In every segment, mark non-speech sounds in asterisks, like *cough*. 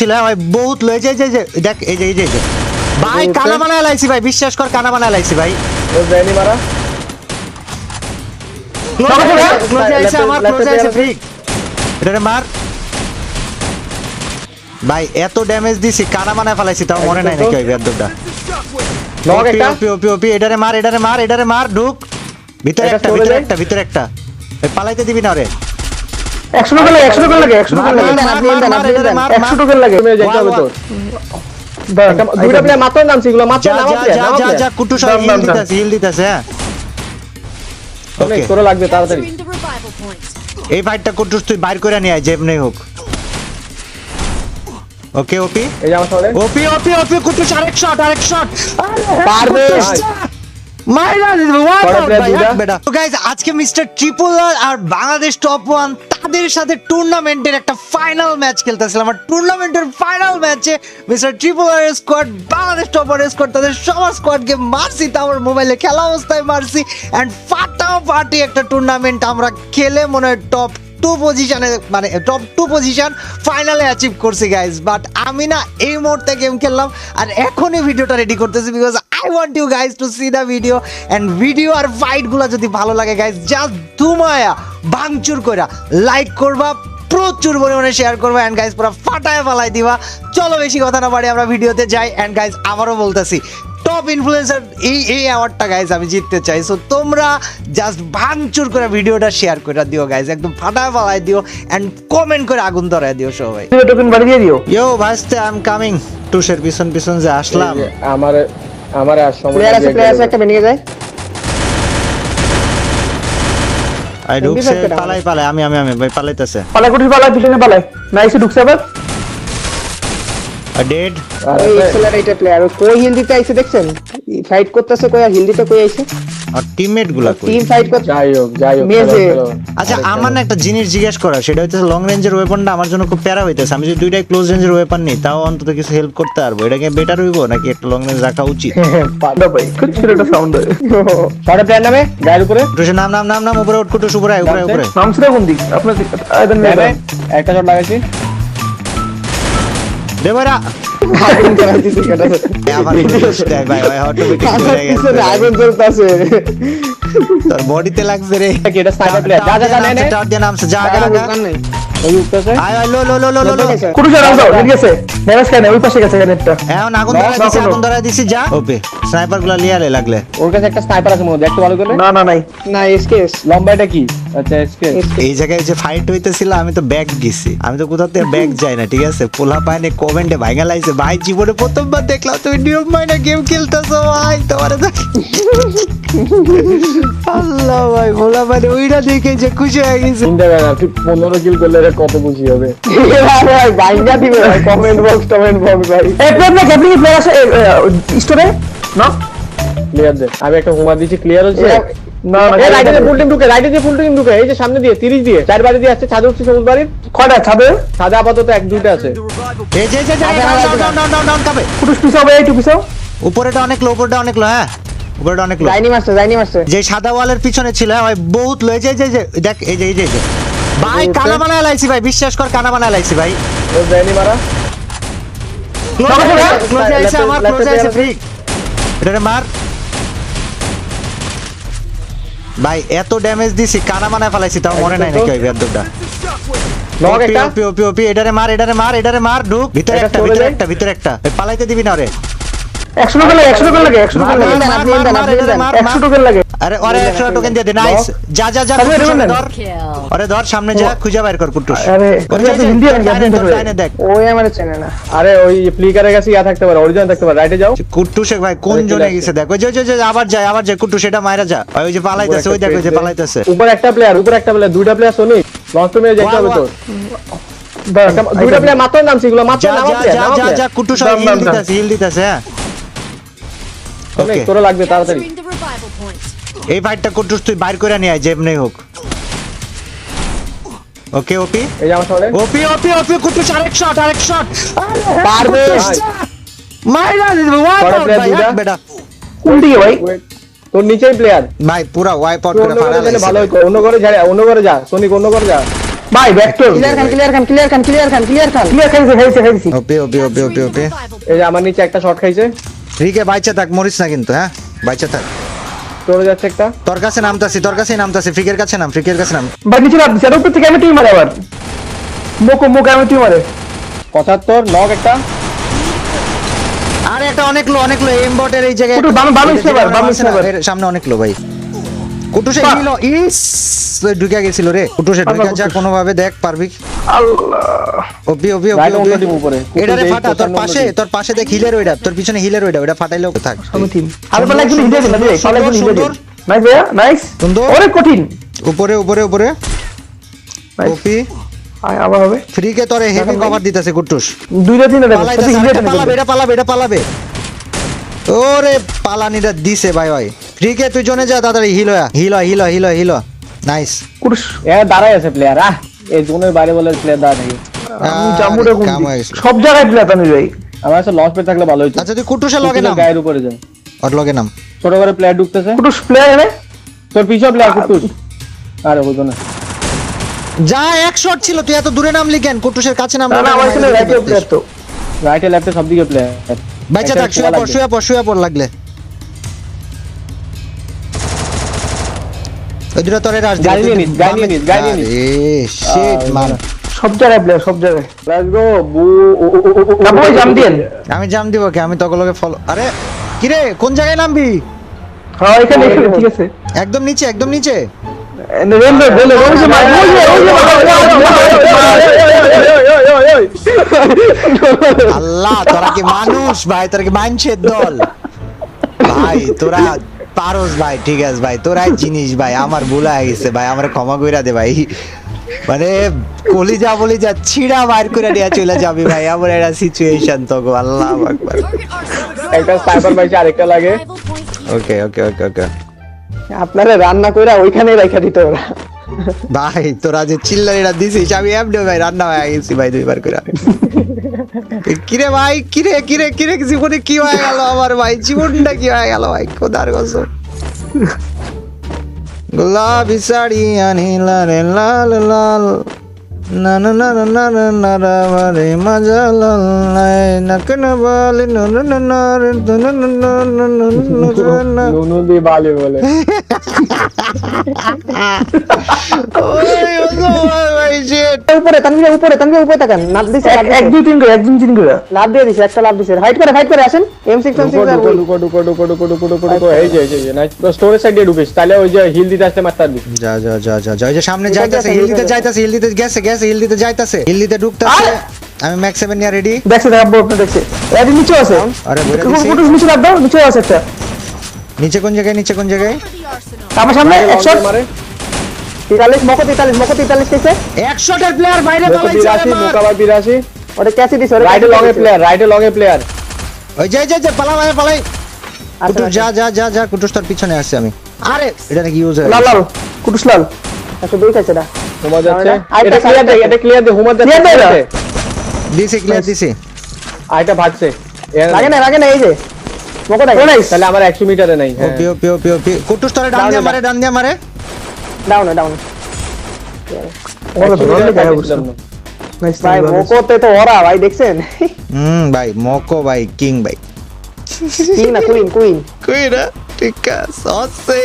ছিল ভাই বহুত লয়ে যায় যে দেখ এই যে এই যে। ভাই কানা বানায় লাইছি ভাই বিশ্বাস কর কানা বানায় লাইছি ভাই। ও যায়নি মারা? ক্লোজে আইছে আমার ক্লোজে আইছে ফ্রি এটারে মার। ভাই এত ড্যামেজ দিছি কানা বানায় ফেলাইছি তাও মনে নাই নাকি ওই বেদটা নক ওপি একটা। ওপি ওপি ওপি এটারে মার এটারে মার এটারে মার ঢুক। ভিতরে এটা একটা ভিতরে একটা ভিতরে একটা। এই পালাইতে দিবি না রে একশো টোকেন লাগে একশো টোকেন লাগে একশো মার, লাগে। মার, মার, মার, এটারে মার, একশো লাগে। তুমি যেতে হবে তোর। দুইটা প্লেয়ার মাত্র নামছি এগুলো মাত্র যা নামা যা যা যা যা কুটু সব হিল দাম, দাম। দিতাছে হিল দিতাছে হ্যাঁ। ওকে তোর লাগবে তাড়াতাড়ি। Entering the revival point. এই ফাইটটা কুটুস তুই বাইর করে নিয়ে আয় যেমনি হোক। ওকে ওপি এই ওপি ওপি ওপি কুটুস আরেক শট আরেক শট পারবে। মাইরা দিবে ওয়ান। এক বেটা। তো গাইস আজকে mister triple R Bangladesh top one তাদের সাথে টুর্নামেন্টের একটা ফাইনাল ম্যাচ খেলতেছিলাম। আর টুর্নামেন্টের ফাইনাল ম্যাচে mister triple R squad Bangladesh top R squad তাদের সবার স্কোয়াডকে মারছি তা আমার মোবাইলে খেলা অবস্থায় মারছি। অ্যান্ড ফাটাফাটি একটা টুর্নামেন্ট আমরা খেলে মনে হয় টপ টু পজিশনে মানে টপ টু পজিশন ফাইনালে অ্যাচিভ করছি গাইজ বাট আমি না এই মুহূর্তে গেম খেললাম আর এখনই ভিডিওটা রেডি করতেছি because I want you guys to see the video and video আর ফাইটগুলো যদি ভালো লাগে গাইজ জাস্ট ধুমায়া, ভাঙচুর কইরা লাইক করবা, প্রচুর পরিমাণে শেয়ার করব অ্যান্ড গাইজ পুরো ফাটায় ফালাই দিবা। চলো বেশি কথা না বাড়ি আমরা ভিডিওতে যাই অ্যান্ড গাইজ আবারও বলতেছি টপ ইনফ্লুয়েন্সার এই এই অ্যাওয়ার্ডটা গাইজ আমি জিততে চাই। সো তোমরা জাস্ট ভাঙচুর করে ভিডিওটা শেয়ার করে দিও গাইজ একদম ফাটায় ফালাই দিও অ্যান্ড কমেন্ট করে আগুন ধরায় দিও সবাই। টোকেন বাড়ি দিয়ে দিও? ইয়ো ভাসতে আই এম কামিং টুসের পিছন পিছন যে আসলাম। আমার আমার আর সময় প্লেয়ার আছে প্লেয়ার আছে একটা বেরিয়ে যায়। আই ঢুকছে পালাই পালাই। আমি আমি আমি ভাই পালাইতেছে। পালা কুটির পালা পিছনে পালায় না এসে ঢুকছে আবার। ডেড আর প্লেয়ার কই হিল দিতে আইছে দেখছেন? ফাইট করতেছে কই আর হিল দিতে কই আইছে? আর টিমমেটগুলা কই? টিম ফাইট করতে যাই হোক যাই হোক। আচ্ছা আমার না একটা জিনিস জিজ্ঞেস করা সেটা হচ্ছে লং রেঞ্জের ওয়েপনটা আমার জন্য খুব প্যারা হইতেছে। আমি যদি দুইটাই ক্লোজ রেঞ্জের ওয়েপন নিই তাও অন্তত কিছু হেল্প করতে পারব। এটা কি বেটার হইবো নাকি একটা লং রেঞ্জ রাখা উচিত? *laughs* পান্ডা ভাই খুব ছোট একটা সাউন্ড হয়। ছটা প্লেয়ার নামে? গায়ের উপরে? টুসের নাম নাম নাম নাম উপরে উঠ কুটুস উপরে উপরে উপরে। আয়। কোন দিক? আপনার একটা শট লাগাইছি। দে ভাইরা আগুন জ্বালাইতেছে কেটা আমার ভাই ভাই অটোমেটিক হয়ে গেছে আগুন জ্বলতাছে। তোর বডিতে লাগছে রে। এটা প্লেয়ার যা যা নে নে। দিয়ে নামছে যা আগা আগা ওই উঠতেছে আয় আয় লো লো লো লো লো লো। কুটু যাও যাও ঠিক আছে। ড্যামেজ খায় ওই পাশে গেছে নেটটা এখন আগুন না, ধরায় দিছি আগুন ধরায় দিছি যা। ওপে স্নাইপারগুলা লিয়ালে লাগলে। ওর কাছে একটা স্নাইপার আছে মনে হয় একটু ভালো করে। না না নাই। না এসকেএস। লম্বা কি? আচ্ছা এই জায়গায় যে ফাইট হইতেছিল আমি তো ব্যাগ গেছি। আমি তো কোথাও থেকে ব্যাগ যাই না ঠিক আছে? পোলা পায়নি কমেন্টে ভাইঙা লাইছে ভাই জীবনে প্রথমবার দেখলাম তুমি নিয়ম মাইনা গেম খেলতেছো ভাই তোমার *laughs* আল্লাহ ভাই পোলা পায়নি ওইটা দেখে যে খুশি হয়ে গেছে। চিন্তা করে না তুই পনেরো কিল করলে এটা কত খুশি হবে? *laughs* ভাই দিবে ভাই কমেন্ট বক্স কমেন্ট বক্স ভাই। এই প্লেয়ার আছে? স্টোরে? না? ক্লিয়ার দে। আমি একটা হুমা দিচ্ছি ক্লিয়ার হচ্ছে না না এই রাইটে ফুল টিম ঢুকে রাইটে দিয়ে ফুল টিম ঢুকে এই যে সামনে দিয়ে 30 দিয়ে চার বাড়ি দিয়ে আসছে ছাদে উঠছে সবুজ বাড়ির। কয়টা ছাদে? ছাদে আপাতত এক দুইটা আছে। এই যে যে যে down down down down down কাবে কুটুস পিছাও ভাই একটু পিছাও। উপরেটা অনেক লো উপরেটা অনেক লো হ্যাঁ? উপরেটা অনেক লো যাইনি মারছে যাইনি মারছে যে সাদা ওয়ালের পিছনে ছিল হ্যাঁ, ভাই বহুত যায় যে যে দেখ এই যে এই যে ভাই কানা বানায় লাইছি ভাই বিশ্বাস কর কানা বানায় লাইছি ভাই। ও মারা। ক্লোজে আইছে আমার Left আইছে ফ্রি এটারে মার। ভাই এত ড্যামেজ দিছি কানা মানা ফেলাইছি তাও মনে নাই নাকি ওই ওপি একটা? ওপি ওপি ওপি এটারে মার এটারে মার এটারে মার ঢুক ভিতরে একটা ভিতরে একটা ভিতরে একটা। পালাইতে দিবি না রে একশো টোকেন লাগে একশো টোকেন লাগে একশো মার, টোকেন লাগে। মার, মার, মার, মার, এটারে মার, একশো মার। টোকেন লাগে। আরে আরে একশো টোকেন দিয়ে দে নাইস যা যা যা তাহলে কুট্টুস, এরকম ওরে দেন। ধর। আরে ধর সামনে যা খুঁজে বাইর কর কুট্টুস আরে ওরে ওই যা, আছে যা, হিন্দি আর ডাইনে ক্যাপ্টেন ধর, ধরে ডাইনে দেখ। ওই আমার চেনে না। আরে ওই ফ্লিকারের কাছে ইয়া থাকতে পারে অরিজিনাল থাকতে পারে। রাইটে যাও। কুট্টুসে ভাই কোন জনে গেছে? দেখ ওই যে যে, আবার যায় আবার যায়। কুট্টুস এটা মাইরা যা। ওই যে পালাইতেছে ওই দেখ ওই যে পালাইতেছে। উপর একটা প্লেয়ার উপর একটা প্লেয়ার দুইটা প্লেয়ার শোনি লঞ্চ মেরে হবে তোর। দুইটা প্লেয়ার মাত্র নামছি এগুলো মাত্র যা নামা যা যা যা প্লেয়ার হিল। দিতাছে হিল দিতাছে হ্যাঁ। অনেক তোর লাগবে তাড়াতাড়ি. এই ফাইটটা কুট্টুস তুই বাইর করে নিয়ে আয় যেমনি হোক। ওকে ওপি এই যে আমার সামনে। ওপি ওপি ওপি কুট্টুস আরেক শট আরেক শট পারবে। মাইরা দিবে ওয়াই পরের ভাই বেটা। কোন দিকে ভাই তোর নিচেই প্লেয়ার ভাই পুরা ওয়াইপ আউট করে ফাড়া ভালো হতো অন্য ঘরে যা অন্য ঘরে যা সোনিক অন্য ঘরে যা। ভাই ভেক্টর ক্লিয়ার খান ক্লিয়ার খান ক্লিয়ার খান ক্লিয়ার খান ক্লিয়ার খান। ক্লিয়ার খাইছে খাইছে খাইছে। ওপি ওপি ওপি ওপি ওপি এই যে আমার নিচে একটা শট খাইছে। ফ্রিকে বাইচা থাক মরিস না কিন্তু হ্যাঁ বাইচা থাক তোর যাচ্ছে একটা তোর কাছে নামতাছি তোর কাছেই নামতাছি ফ্রিকের কাছে নাম ফ্রিকের কাছে নাম ভাই নিচে নাম দিছে আর উপর থেকে আমি টিম মারে আবার মোকো মোকো আমি টিম মারে পঁচাত্তর নক একটা আরে এটা অনেক লো অনেক লো এম বটের এই জায়গায় একটু বাম- বাম সামনে অনেক লো ভাই কুটুসে। হিলো ইস ঢুকে গেছিল রে। কুটুসে ঢুকে যা কোনো ভাবে দেখ পারবি আল্লাহ। ওপি ওপি ওপি উপরে। এটারে কুটুস ফাটা তোর পাশে তোর পাশে দেখ হিলের ওইটা তোর পিছনে হিলের ওইটা ওইটা ফাটাইলেও থাক। আমি টিম আর পালা হিলে দিন না পালা একজন হিলে নাইস ভাইয়া নাইস। সুন্দর। অনেক কঠিন। উপরে উপরে উপরে. ওপি আয় আবার হবে। ফ্রিকে তোরে হেভি কভার দিতেছে কুটুস। দুইটা তিনটা পালাবে এটা পালাবে এটা পালাবে। ওরে পালানিটা দিছে ভাই ভাই। ফ্রিকে তুই জনে যা তাড়াতাড়ি heal heal heal heal heal nice কুরুশ এ দাঁড়াই আছে প্লেয়ার আহ। এই জোনের বাইরে বলে প্লেয়ার দাঁড়া নেই। আমি গেছে। সব জায়গায় প্লেয়ার তানি ভাই আমার কাছে লস পেয়ে থাকলে ভালো হইতো। আচ্ছা তুই কুটুসে লগে নাম? গায়ের উপরে যান ওর লগে নাম? ছোট করে প্লেয়ার ঢুকতেছে। কুরুশ প্লেয়ার এনে তোর পিছনে প্লেয়ার কুটুস। আরে হইতো না। যা এক শট ছিল তুই এত দূরে নামলি কেন? কুটুসের কাছে নাম না না আমার এখানে রাইটে প্লেয়ার তো। রাইটে লেফটে সব দিকে প্লেয়ার বাইচা থাক শুয়ে পড় শুয়ে পড় শুয়ে পড় লাগলে। ওই তোরে রাজ গাড়ি নিয়ে নিস, গাড়ি নিয়ে নিস, গাড়ি নিয়ে নিস। শিট মান সব জায়গায় প্লেয়ার সব জায়গায়। লেটস গো বু না বই জাম দিয়েন আমি জাম দিব কে? আমি তখন লগে ফলো আরে কিরে কোন জায়গায় নামবি? হ্যাঁ এখানে এখানে ঠিক আছে। একদম নিচে একদম নিচে। রেলওয়ে বলে ওই যে যে যে আল্লাহ তোরা কি মানুষ ভাই তোরা কি মানছের দল ভাই তোরা পারস ভাই ঠিক আছে ভাই তোরাই জিনিস ভাই আমার ভুল হয়ে গেছে ভাই আমার ক্ষমা কইরা দে ভাই মানে কলিজা বলিজা ছিড়া বাইর করে নিয়ে চলে যাবি ভাই আমার একটা সিচুয়েশন তো গো আল্লাহ আকবার একটা স্নাইপার পাইছে আরেকটা লাগে. ওকে ওকে ওকে ওকে আপনারা রান্না কইরা ওইখানে রাখা দিত ওরা। ভাই, তোরা যে চিল্লারিটা দিছিস, আমি এমনি ভাই রান্না হয়ে গেছি ভাই দুইবার করে। কিরে ভাই, কিরে কিরে কিরে, জীবনে কি হয়ে গেল আমার ভাই? জীবনটা কি হয়ে গেল ভাই? কোদার গছো গোলাপি শাড়ি আনিলা রে লাল লাল। నను నను నను నరవరి మజలై నకన బాలి నను నరు నను నను বলে উপরে তানভীর উপরে তানভীর উপরে তাকান লাভ দিছে এক দুই তিন করে এক দুই তিন করে লাভ দিয়ে দিছে একটা লাভ দিছে হাইট করে হাইট করে আসেন এম6 এম6 Duco Duco Duco Duco Duco Duco Duco এই যে এই যে না স্টোরেজ সাইডে ঢুকিস তাহলে ওই যে হিল দিতে আসতে মারতে যা যা যা যা যা সামনে যাইতাছে হিল দিতে যাইতাছে হিল দিতে গেছে গেছে হিল দিতে যাইতাছে। হিল দিতে ঢুকতাছে। আমি ম্যাক্স 7 নিয়ে রেডি দেখছে দেখাবো আপনি দেখছে এর নিচে আছে। আরে দিছি। নিচে লাভ দাও নিচে আছে একটা। নিচে কোন জায়গায় নিচে কোন জায়গায়. আমার সামনে এক শট মারে। 43 মকো 43 মকো 43 কেছে। 100 টার প্লেয়ার বাইরে পালাইছে বিরাশি মোকা বাই বিরাশি। ওটা ক্যাচি দিছে ওটা রাইটে লগে প্লেয়ার রাইটে লগে প্লেয়ার ওই যাই যাই যাই পালা ভাই পালাই। আচ্ছা, কুটুস যা যা যা যা কুটুস তার পিছনে আসছে আমি। আরে এটা নাকি ইউজ লাল লাল কুটুস লাল। আচ্ছা দুই কাছে না। হুমা যাচ্ছে? এটা ক্লিয়ার দে এটা ক্লিয়ার দে হুমা Clear দে দিছি ক্লিয়ার দিছি আইটা ভাগছে। লাগে না লাগে না এই যে। মকো দেখ তাহলে আমার 100 মিটারে নাই। হ্যাঁ ওপি ওপি ওপি ওপি কুটুস তোরে ডান দিয়ে মারে ডান দিয়ে মারে। ডাউন ডাউন ওরা ধরে পাইছিলাম না ভাই মকোতে তো ওরা ভাই দেখছেন? হুম ভাই মকো ভাই কিং ভাই। কিং না কুইন কুইন কইরা ঠিক আছে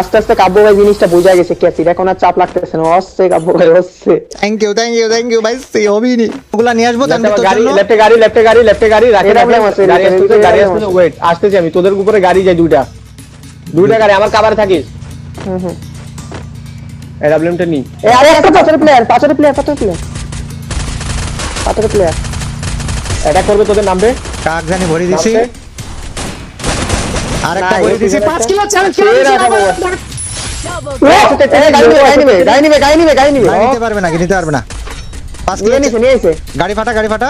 আস্তে আস্তে জিনিসটা বোঝা গেছে এখন আর চাপ লাগতেছে না কাব্য you thank you thank you ভাই নি আসব গাড়ি গাড়ি গাড়ি গাড়ি রাখে এটা রাখে problem আছে, গাড়ি এটা গাড়ি problem ওয়েট আসতেছি আমি তোদের উপরে গাড়ি যায় দুইটা দুইটা গাড়ি আমার কাভারে থাকিস? হুম হুম। এই ডাব্লিউএমটা নি। এই আরে একটা পাঁচের প্লেয়ার পাঁচের প্লেয়ার পাঁচের প্লেয়ার পাঁচের প্লেয়ার অ্যাটাক করবে তোদের নামবে কাক জানি ভরি দিছি। আরেকটা ভরি দিছি। পিছনে 5 একটা- কিলো চাল নিবে নিতে পারবে না নিতে পারবে না। 5 কিলো নিয়ে নিছে নিয়ে নিছে গাড়ি ফাটা গাড়ি ফাটা।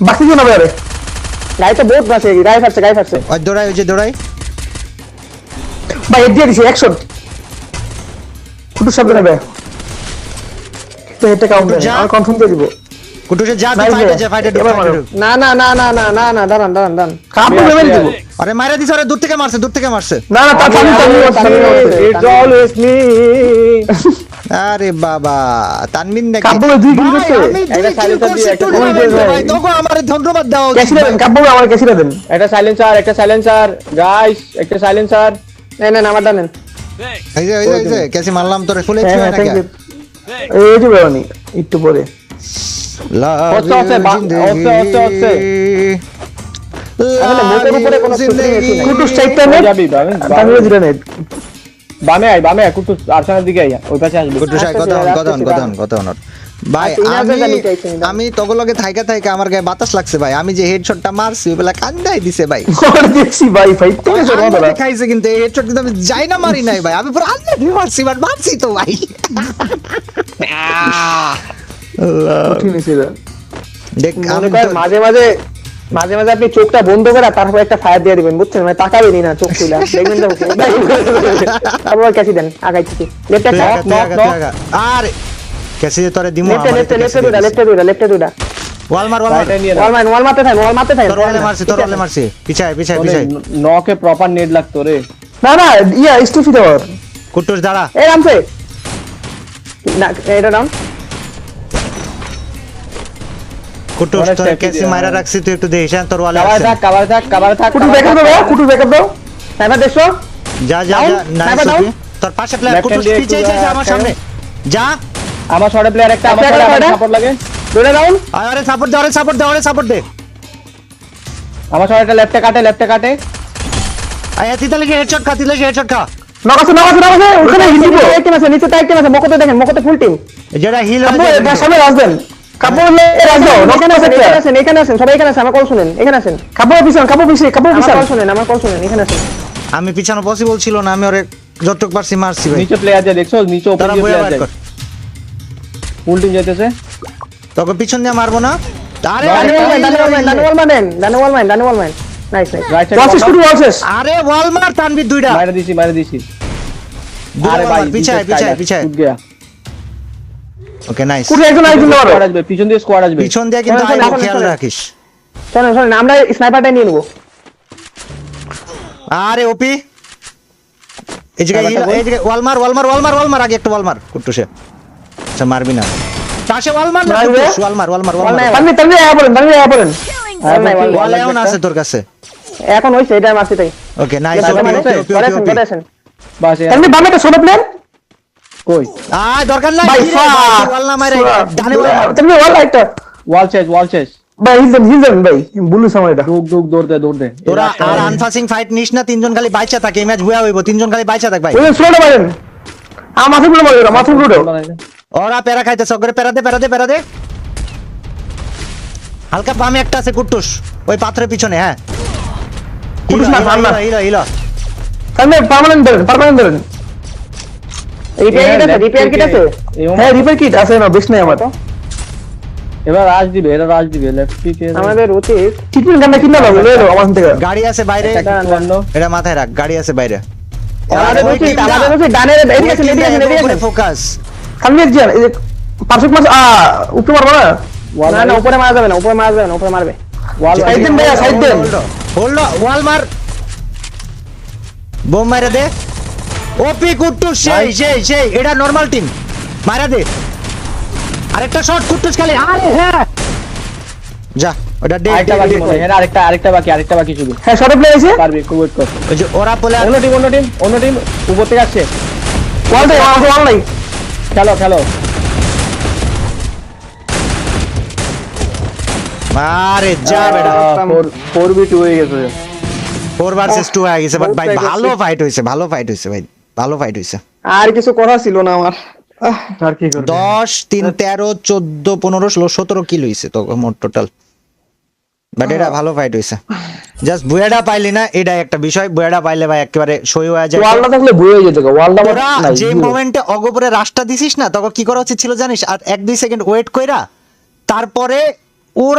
বাকি হবে গাড়ি তো বহুত বাসে গাড়ি ফাটছে গাড়ি ফাটছে। ওই দৌড়াই ওই যে দৌড়াই। ভাই দিয়ে দিছে একশো কুটু শব্দ নেবে। তো হেডটা কাউন্ট যা। আমি কনফার্ম করে দিব। কুটুসে যা ফাইটে। যা ফাইটে না না না না না না না দাঁড়ান দাঁড়ান দাঁড়ান। Level clear. দিব। আরে মাইরা দিছে আরে দূর থেকে মারছে দূর থেকে মারছে। না না তা It's always me. আরে বাবা তানমিন নাকি? কাব্য দুই কিল করছে। কিল silencer দিয়ে একটা দিয়ে ভাই। তোকে আমারে ধন্যবাদ উচিত। দেন আমার দেন। একটা সাইলেন্সার একটা সাইলেন্সার গাইস একটা সাইলেন্সার নেন নেন আমারটা নেন। এই যে এই যে, এই যে কেসি মারলাম তোরে ফুলে থ্যাংক নাকি? ইউ এই যে বেরোনি একটু পরে। নাই। কুটুস চাইতে হয়ে নেট যাবি বামে নেট বামে আয় বামে আয় কুটু আরসানের দিকে আয়। ওই পাশে আসবি। কুটু সাহেব আসতেছি, কথা হন কথা কথা কথা ভাই আমি। আমি তগলগে থাইকা থাইকা আমার গায়ে বাতাস লাগছে ভাই। আমি যে হেডশটটা মারছি ওই বেলা কান্দাই দিছে ভাই। *laughs* দেখছি ভাই ভাই রোদরা খাইছে কিন্তু এই হেডশট কিন্তু আমি যাই না মারি নাই ভাই। আমি পুরো আন্দাজে মারছি বাট মারছি তো ভাই। দেখ মনে তো- মাঝে মাঝে মাঝে মাঝে আপনি চোখটা বন্ধ করে তারপর একটা ফায়ার দিয়ে দিবেন বুঝছেন? মানে তাকাবেনই না চোখ খুলে *laughs* দেখবেন তো *laughs* তারপর ক্যাসি দেন আগাই থেকে। আরে কেসে যে তোরে দিমু লেফটে লেফটে লেফটে দুটা লেফটে দুটা লেফটে দুটা ওয়াল মার ওয়াল মার ওয়াল মারতে থাকেন ওয়াল মারতে থাকেন তোর ওয়ালে মারছি তোর ওয়ালে মারছি পিছায় পিছায় পিছায় নকে প্রপার নেট লাগতো রে না না ইয়া স্টুফি দেওয়ার কুটুস দাঁড়া এই রামসে না এটা ডাউন কুটুস তোরে কেসি হ্যাঁ। রাখছি তুই একটু দেখিস তোর ওয়ালে কাভারে আসছে থাক কাভারে থাক কাভারে থাক কুটু ব্যাকআপ দাও কুটু ব্যাকআপ দাও সাইবার দেখছ যা যা যা নাইস তোর পাশে প্লেয়ার কুটুস পিছে একটু, আমার সামনে যা আমার শর্টে প্লেয়ার একটা আমার একটা, শর্টে একটা, সাপোর্ট লাগে। দুটা ডাউন আরে সাপোর্ট দে আরে সাপোর্ট দে আরে সাপোর্ট দে। আমার শর্টে লেফটে কাটে লেফটে কাটে। আয় তিতালে কি হেডশট খা কি হেডশট খা। নকাছে নকাছে নকাছে ওখানে হিল দিব এক টিম আছে নিচে তাই টিম আছে মকতে দেখেন মকতে ফুল টিম যেটা হিল কাপড় এর সামনে রাজ দেন। কাপড় লে রাজ দাও এখানে আছেন এখানে আছেন এখানে আছেন সবাই এখানে আছেন আমার কল শুনেন এখানে আছেন কাপড় পিছন কাপড় পিছন কাপড় পিছন। কল শুনেন আমার কল শুনেন এখানে আছেন আমি পিছানো পসিবল ছিল না আমি ওরে যতটুক পারছি মারছি ভাই। নিচে প্লেয়ার যায় দেখছ নিচে প্লেয়ার ফুল টিম যাইতেছে। তোকে পিছন দিয়ে মারবো না? আরে ডানে আরে, ওয়াল ডানে ডানে নাইস নাইস ওয়ালসেস ওয়ালসেস আরে মার তানবির দুইটা। মাইরে দিছি মাইরে দিছি। আরে ভাই পিছায় পিছায় পিছায়। টুট গয়া। ওকে নাইস কুটু একজন আরেকজন মারো স্কোয়াড আসবে পিছন দিয়ে স্কোয়াড আসবে। পিছন দিয়ে কিন্তু শোনেন, খেয়াল। রাখিস। শুনেন শুনেন আমরা স্নাইপারটা নিয়ে নেব। আরে ওপি এই জায়গায় এই জায়গায় ওয়াল মার ওয়াল মার ওয়াল মার ওয়াল মার আগে একটা ওয়াল মার কুট্টুসে আচ্ছা মারবি না। পাশে ওয়াল মার না ওয়াল মার ওয়াল মার ওয়াল মার। নাই তানভি তানভি আয়া পড়েন। তানভি আয়া পড়েন ওয়াল এমন আছে তোর কাছে? এখন হইছে এটা মারছি তাই। ওকে নাইস ওপি করে আছেন বাস তানভি বামে একটা ছোট প্লেয়ার কই? আয় দরকার নাই। ওয়াল না মারে ডানে ওয়াল মার। ওয়াল একটা ওয়াল চেস ওয়াল চেস ভাই ভাই। বুলু দৌড় দে দৌড় দে। তোরা আর আনফাসিং ফাইট নিস না তিনজন খালি বাইচা থাকে এই ম্যাচ বুয়া হইব তিনজন খালি বাইচা থাক ভাই। ওই মারেন। আমারগুলো ওরা প্যারা ওকে প্যারা দে প্যারা দে প্যারা দে। হালকা বামে একটা আছে কুট্টুস। ওই পাথরের পিছনে হ্যাঁ। কুট্টুস না, পার্মানেন্ট ধরেন পার্মানেন্ট ধরেন রিপেয়ার কিট আছে রিপেয়ার কিট আছে? হ্যাঁ রিপেয়ার কিট আছে না বেশ নাই আমার। এবার রাজ দিবে এটা রাজ দিবে লেফট পিকে আমাদের উচিত ট্রিটমেন্ট গানটা কিনা আমার থেকে গাড়ি আছে বাইরে। এটা মাথায় রাখ গাড়ি আছে বাইরে। আমাদের উচিত আমাদের উচিত ডানের এদিকে আছে এদিকে আছে এদিকে আছে ফোকাস। কালমি জিয়ান এই যে পারফেক্ট মাস আ উপরে মারবা না? না না উপরে মারা যাবে না উপরে মারা যাবে না উপরে মারবে। ওয়াল সাইড দেন ভাইয়া সাইড দেন। হোল্ড ওয়াল মার। বোম মারা দে। ওপি কুট্টুস সেই সেই সেই এটা নরমাল টিম মারা দে। আরেকটা শট কুট্টুস খালি। আরে হ্যাঁ। যা। ওটা ডে আরেকটা বাকি মনে হয়। এর আরেকটা আরেকটা বাকি আরেকটা বাকি শুধু। হ্যাঁ শর্ট প্লে আছে পারবি একটু ওয়েট কর ওই যে ওরা অন্য টিম অন্য টিম অন্য টিম উপর থেকে আসছে। ওয়াল দে ওয়াল ওয়াল নাই খেলো খেলো। আরে যা বেটা। ফোর বি টু হয়ে গেছে। ফোর ভার্সেস টু হয়ে গেছে বাট ভাই ভালো ফাইট হয়েছে ভালো ফাইট হয়েছে ভাই। ভালো ফাইট হয়েছে। আর কিছু করা ছিল না আমার। আহ, আর কি করব। দশ তিন তেরো চোদ্দ পনেরো ষোলো সতেরো কিল হয়েছে তো মোট টোটাল বাট এটা ভালো ফাইট হইছে। জাস্ট বুয়াডা পাইলি না এটা একটা বিষয়। বুয়াডা পাইলে ভাই একেবারে সই হয়ে যায়। ওয়ালটা থাকলে বুয়ে হয়ে যেত ওয়ালটা যে মোমেন্টে অগোপরে রাস্তা দিছিস না তখন কি করা উচিত ছিল জানিস? আর এক দুই সেকেন্ড ওয়েট কইরা তারপরে ওর